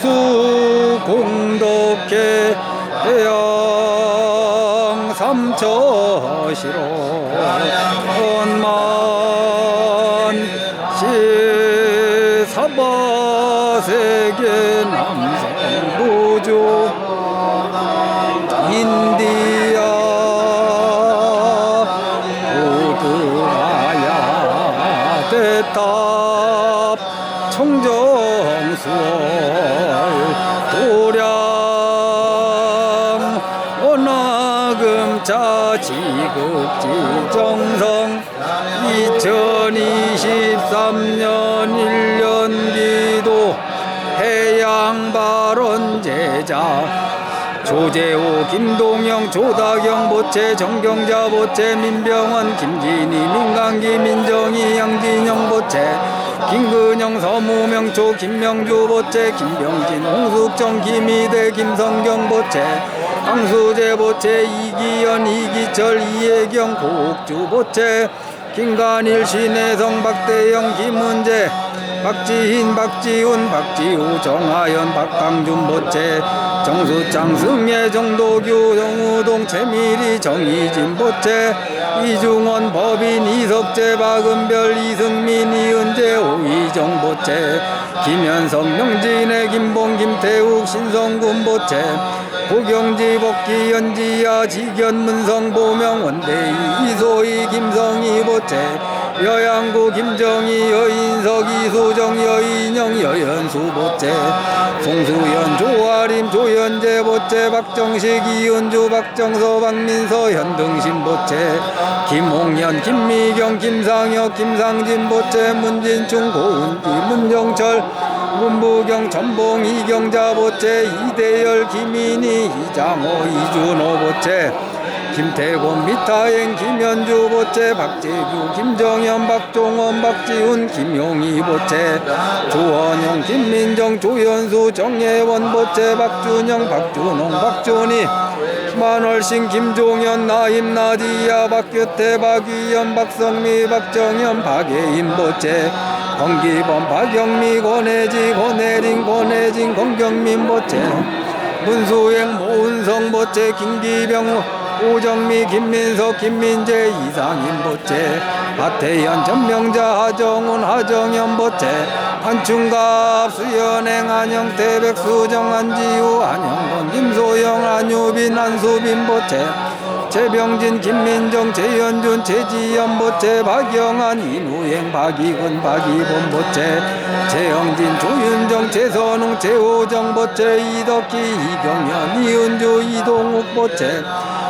소수 공덕해 해양 삼처시로 청정수월 도량 원화금 자지극지 정성 2023년 1년 기도 해양발원 제자 조재호, 김동영, 조다경, 보채, 정경자, 보채, 민병원, 김진희, 민강기, 민정희, 양진영, 보채, 김근영, 서무명초, 김명주, 보채, 김병진, 홍숙정, 김희대, 김성경, 보채, 황수재, 보채, 이기현, 이기철, 이혜경, 고옥주, 보채, 김간일, 신혜성, 박대영, 김문재, 박지흰, 박지훈, 박지우, 정하연, 박강준, 보채, 정수창, 승예, 정도규, 정우동, 최미리, 정희진, 보채, 이중원, 법인, 이석재, 박은별, 이승민, 이은재, 오희정, 보채, 김현석, 명진의, 김봉, 김태욱, 신성군, 보채, 고경지, 복기, 연지야, 지견, 문성, 보명, 원대희, 이소희, 김성희, 보채, 여양구 김정희 여인석 이 수정 여인영 여연수 보채 송수연 조아림 조현재 보채 박정식 이은주 박정서 박민서 현등신 보채 김홍현 김미경 김상혁 김상진 보채 문진충 고은지 문정철 문부경 전봉 이경자 보채 이대열 김인희 이장호 이준호 보채 김태곤 미타행 김현주 보채 박재규 김정현 박종원 박지훈 김용희 보채 조원용 김민정 조현수 정예원 보채 박준영 박준홍 박준희 만월신 김종현 나임 나디야 박규태 박위현 박성미 박정현 박예인 보채 권기범 박영미 권혜지 권혜린 권혜진 권경민 보채 문수행 모은성 보채 김기병 오정미 김민석 김민재 이상인 보채 하태현 전명자 하정훈 하정현 보채 한충갑 수연행 안영태 백수정 안지우 안영건 김소영 안유빈 안수빈 보채 최병진 김민정 최현준 최지연 보채 박영한 이누행 박이근 박이범 보채 최영진 조윤정 최선웅 최호정 보채 이덕기 이경현 이은주 이동욱 보채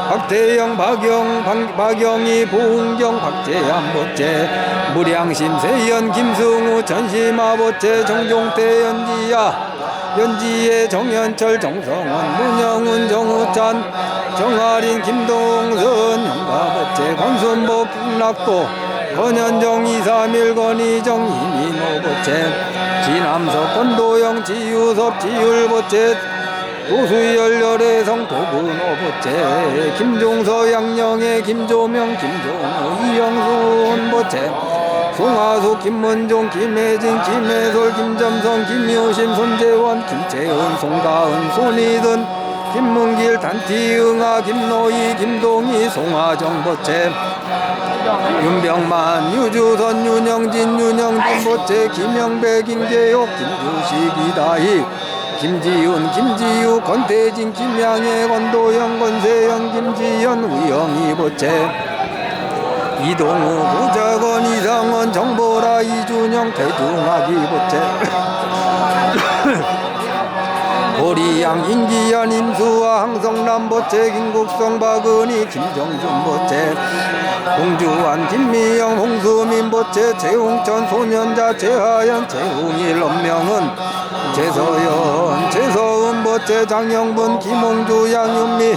박태영 박영 박, 박영희 보은경 박재현 보채 무량심 세연 김승우 전시마 보채 정종태 연지야 연지의 정현철 정성원 문영훈 정우찬 정아린 김동선 영가보채 권순복 김락도 권현정 이삼일 권희정 이민호 보채 지남석 권도영 지유섭 지율보채 도수열 열애성 도근호 보채 김종서 양영애 김조명 김종우 이영순 보채 송하수 김문종 김혜진 김혜솔 김점성 김효심 손재원 김채은 송가은 손희든 김문길 단티응아 김노희 김동희 송하정 보채. 윤병만 유주선 윤영진 윤영진 보채. 김영배 김재옥 김주식 이다희. 김지훈 김지우 권태진 김양혜 권도영 권세영 김지현 우영희 보채. 이동우 부자건 이상원 정보라 이준영 대중하기 보채 양 인기현 임수와 항성남 보채 김국성 박은희 김정준 보채 공주환 김미영 홍수민 보채 최홍천 소년자 최하연 최홍일 엄명은 최서연 최서은 보채 장영분 김홍주 양윤미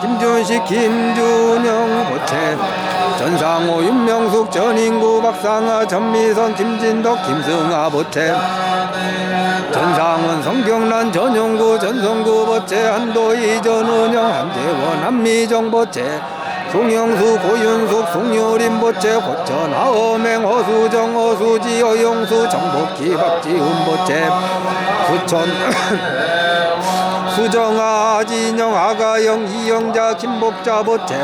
김준식 김준영 보채 전상호 윤명숙 전인구 박상아 전미선 김진덕 김승아 보채 전상은 성경란 전용구 전성구 버체 한도희 전은영 한재원 한미정 버체 송영수 고윤숙 송효림 버체 고천 하엄행 허수정 허수지 어용수 정복희 박지훈 버체 수천 수정아 진영 아가영 이영자 김복자 버체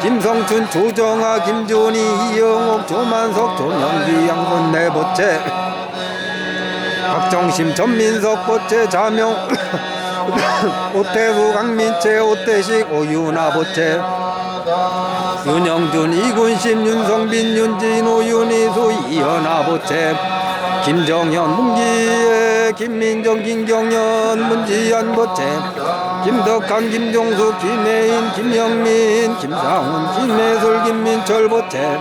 김성춘 조정아 김준희 이영옥 조만석 조명기 양손내 버체 박정심 전민석 보채 자명 오태수 강민채 오태식 오윤아 보채 윤영준 이군심 윤성빈 윤진호 윤희수 이현아 보채 김정현 문기예 김민정 김경현 문지연 보채 김덕한 김종수 김혜인 김영민 김상훈 김혜솔 김민철 보채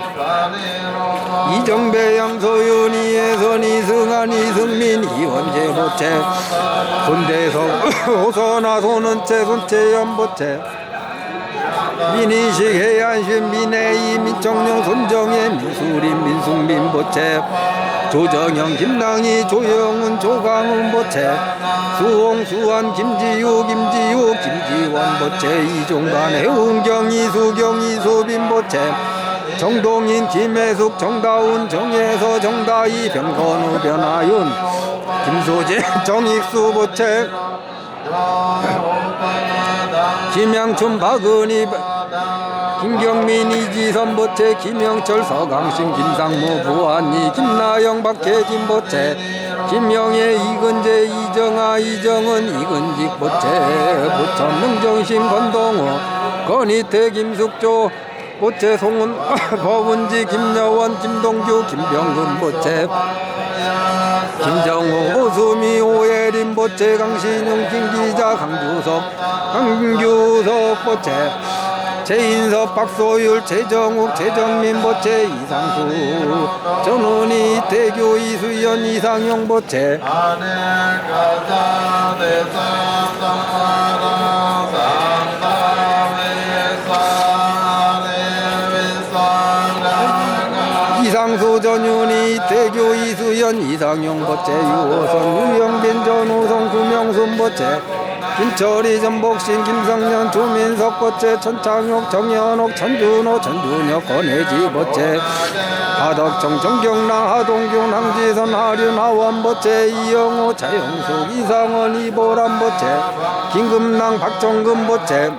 이정배 양소윤 이혜선 이승한 이승민 이원재 보채 손대석 호선아 손은채 손채연 보채 민희식 해안신 민혜 이 민청룡 손정혜 민수린 민숙민 보채 조정영 김낭희 조영은 조강훈 보채 수홍 수환 김지우 김지우 김지원 보채 이종관 해운경 이수경 이소빈 보채 정동인 김혜숙 정다운 정혜서 정다희 변건우 변하윤 김소재 정익수 보채 김양춘 박은희 김경민 이지선 보채 김영철 서강신 김상무 부안이 김나영 박혜진 보채 김영애 이근재 이정아 이정은 이근직 보채 보천 명정신 권동호 건희태 김숙조 보채 송은 법은지 김여원 김동규 김병근 보채 김정호 호수미 오예림 보채 강신용 김기자 강주석 강규석 보채 최인섭 박소율 최정욱 최정민 보채 이상수. 전원희 대교 이수연 이상용 보채. 이상수 전윤희 대교 이수연 이상용 보채. 유호선 유영빈 전우성 구명순 보채 김철희 전복신 김성년 조민석 보채 천창욱 정현옥 천준호 천준혁 권혜지 보채 하덕정 정경랑 하동균 항지선 하륜 하원 보채 이영호 차영숙 이상원 이보람 보채 김금랑 박정금 보채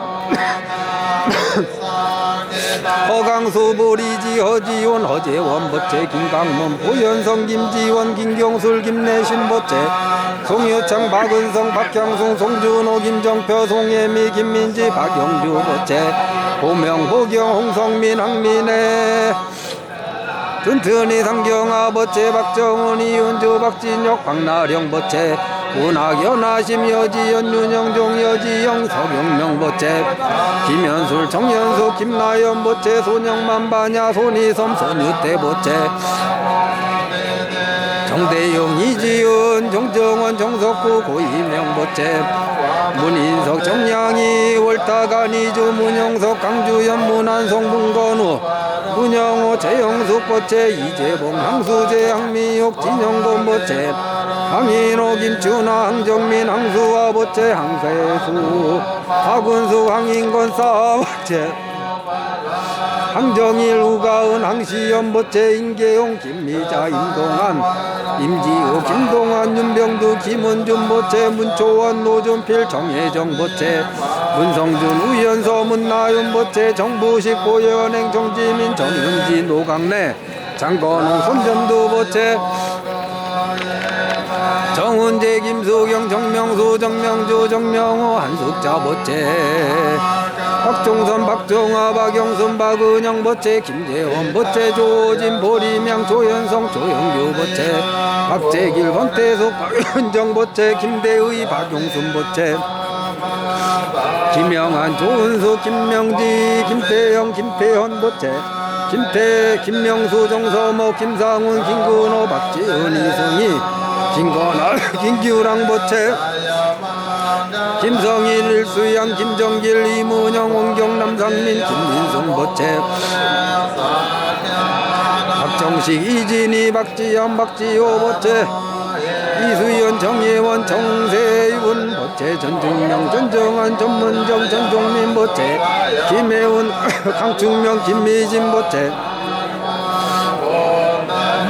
허강수 보리지 허지원 허재원 보채 김강문 보현성 김지원 김경술 김내신 보채 송유창 박은성 박향송 송준호 김정표 송혜미 김민지 박영주 보채 고명 보경 홍성민 황민혜 튼튼히 상경아 버채 박정은 이윤주 박진혁 박나령 버채 문학연 하심 여지연 윤영종 여지영 서경명 버채 김현술 정현수 김나연 버채 손영만 바냐 손희섬 손유태 버채 정대용 이지은 정정원 정석구 고이명 보채 문인석 정양이 월타간 이주 문영석 강주연 문한 송 문건우 문영호 최영숙 보채 이재봉 항수재 항미옥 진영돈 보채 황인호 김춘하 항정민 항수화 보채 항세수 박은수 황인건 싸보채 항정일 우가은 항시연 보채 임계용 김미자 임동환 임지호 김동환 윤병두 김은준 보채 문초원 노준필 정혜정 보채 문성준 우연서 문나윤 보채 정부식 고연행 정지민 정윤지 노강래 장건홍 손전두 보채 정은재 김수경 정명수 정명주 정명호 한숙자 보채 박종선 박정아 박영순 박은영 보채 김재원 보채 조진 보리명 조현성 조영규 보채 박재길 권태숙 박윤정 보채 김대의 박용순 보채 김영한 조은수 김명지 김태영 김태현 보채 김태 김명수 정서모 김상훈 김근호 박지은 이승희 김건아 김규랑 보채. 김성일 일수양 김정길 이문영 홍경 남상민 김민순 보채. 박정식 이진희 박지현 박지호 보채. 이수연 정예원 정세윤 보채. 전중명 전정한 전문정 전종민 보채. 김혜운 강충명 김미진 보채.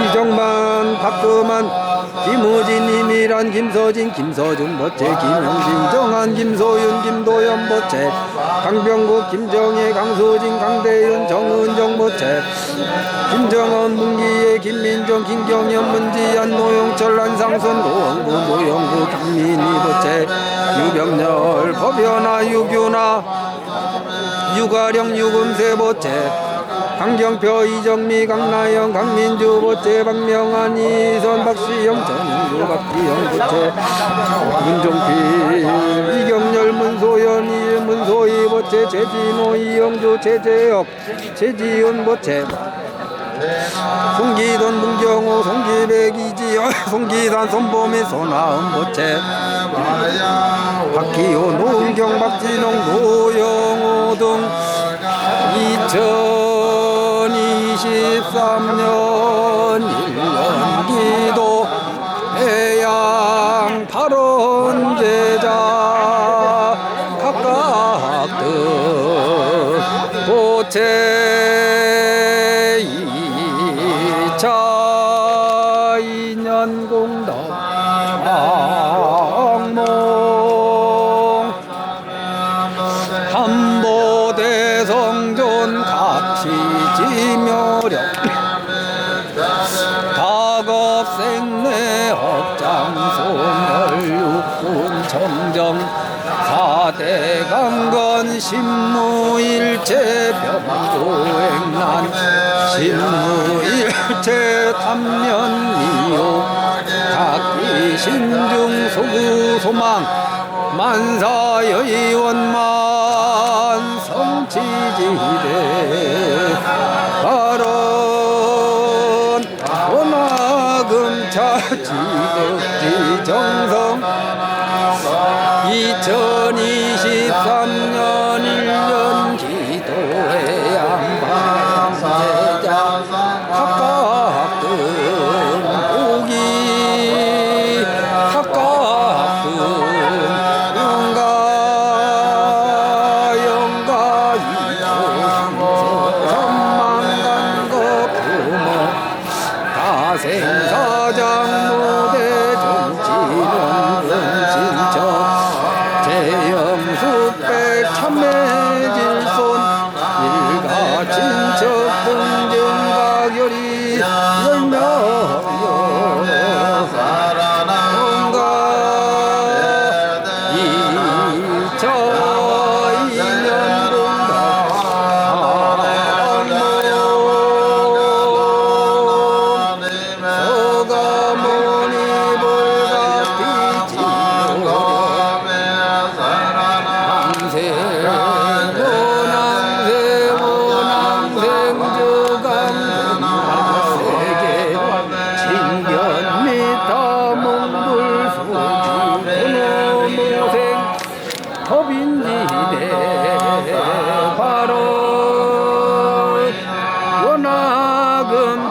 이정만 박금환 김우진 이미란 김서진 김서준 보채 김영진 정한 김소윤 김도연 보채 강병국 김정혜 강수진 강대윤 정은정 보채 김정원 문기예 김민정 김경현 문지한 노영철 안상선 노원구 노영구 김민희 보채 유병렬 법연아 유규나 유가령 유금세 보채 강경표 이정미 강나영 강민주 보채 박명환 이선 박시영 전인주 박기영 보채 문종필 이경렬 문소연 이 문소희 보채 최진호 이영주 최재혁 최지훈 보채. 송기돈 문경호 송기백 이지연 송기단 손보미 손아은 보채. 박기호 노은경 박진홍 노영호 등 2023년 1년 기도 해양 발원 제자 각각 등 고체 정정 사대 강건 신무일체 병도행난 신무일체 탐년미호 각기 신중 소구 소망 만사여의원만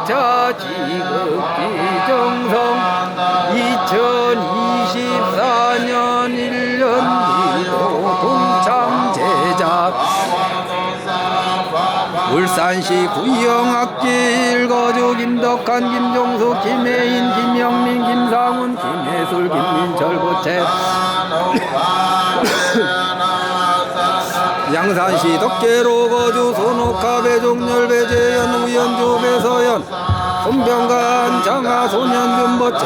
4차 지극히 정성 2024년 1년 기도 동창 제작 울산시 구형학기 일거주 김덕한 김종수 김혜인 김영민 김상훈 김혜술 김민철 고채. 양산시 덕계로 거주 손옥하 배종렬 배재현 우연주 배서연 손병관 장하 소년준 보채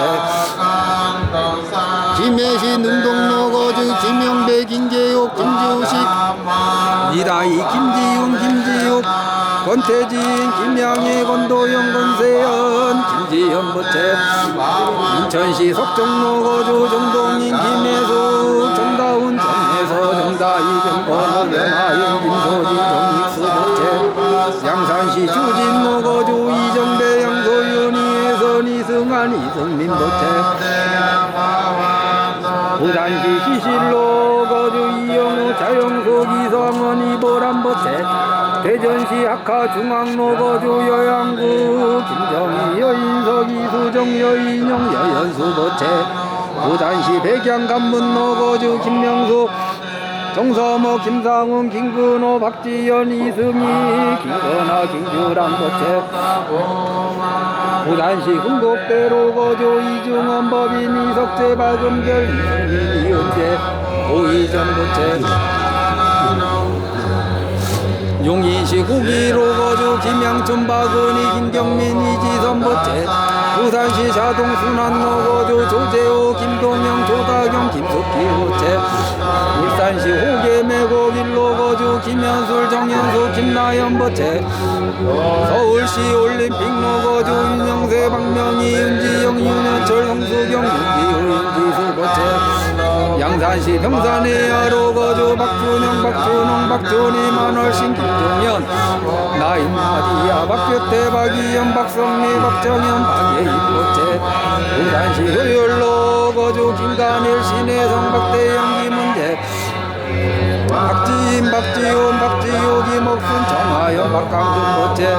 김해시 능동로 거주 김영배 김계옥 김지우식 이다희 김지훈 김지욱 권태진 김양희 권도영 권세연 김지현 보채 인천시 석정로 거주 정동인 김혜수 정다희 정권호 연하영 김소진 정익수 양산시 주진로 거주 이정배 양소윤 이혜선 이승한 이승민 보채 부산시 시실로 거주 이영호 자영석 이성원 이보람 보채 대전시 학하 중앙로 거주 여양구 김정희 여인석 이수정 여인영 여연수 보채 부산시 백양 간문노 거주 김명수 정서모 김상훈 김근호 박지연 이승희 김건아 김규란 거체 부산시 흥곡대로 거주 이중원 법인 이석재 박은별 이승민 이은재 오이정 거체 용인시 구기로 거 주 김양춘 박은희 김경민 이지선 보채 부산시 자동순환로 거주 조재호 김동영 조다경 김숙기 보채 울산시 호계매고 길로 거주 김현술 정현수 김나연 보채. 서울시 올림픽로 거주 윤영세 박명희 윤지영 윤현철 성수경 윤기호 윤지수 보채. 양산시 평산의 야로 거주 박준영 박준홍 박준희 만월신 김종현. 나인 마디야 박규태 박이현 박성미 박정현 박예희 보채. 부산시 효율로 거주 김간일 신혜성 박대영 김은재 박지인 박지훈 박지효 김옥순 정하연 박강준 보채.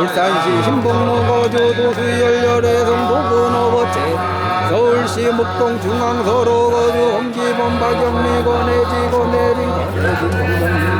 울산시 신봉로 거주 도수열 열애성 도근호 보채. 서울시 목동 중앙서로 거주 홍기범 박영미 권혜지 권혜린 권혜진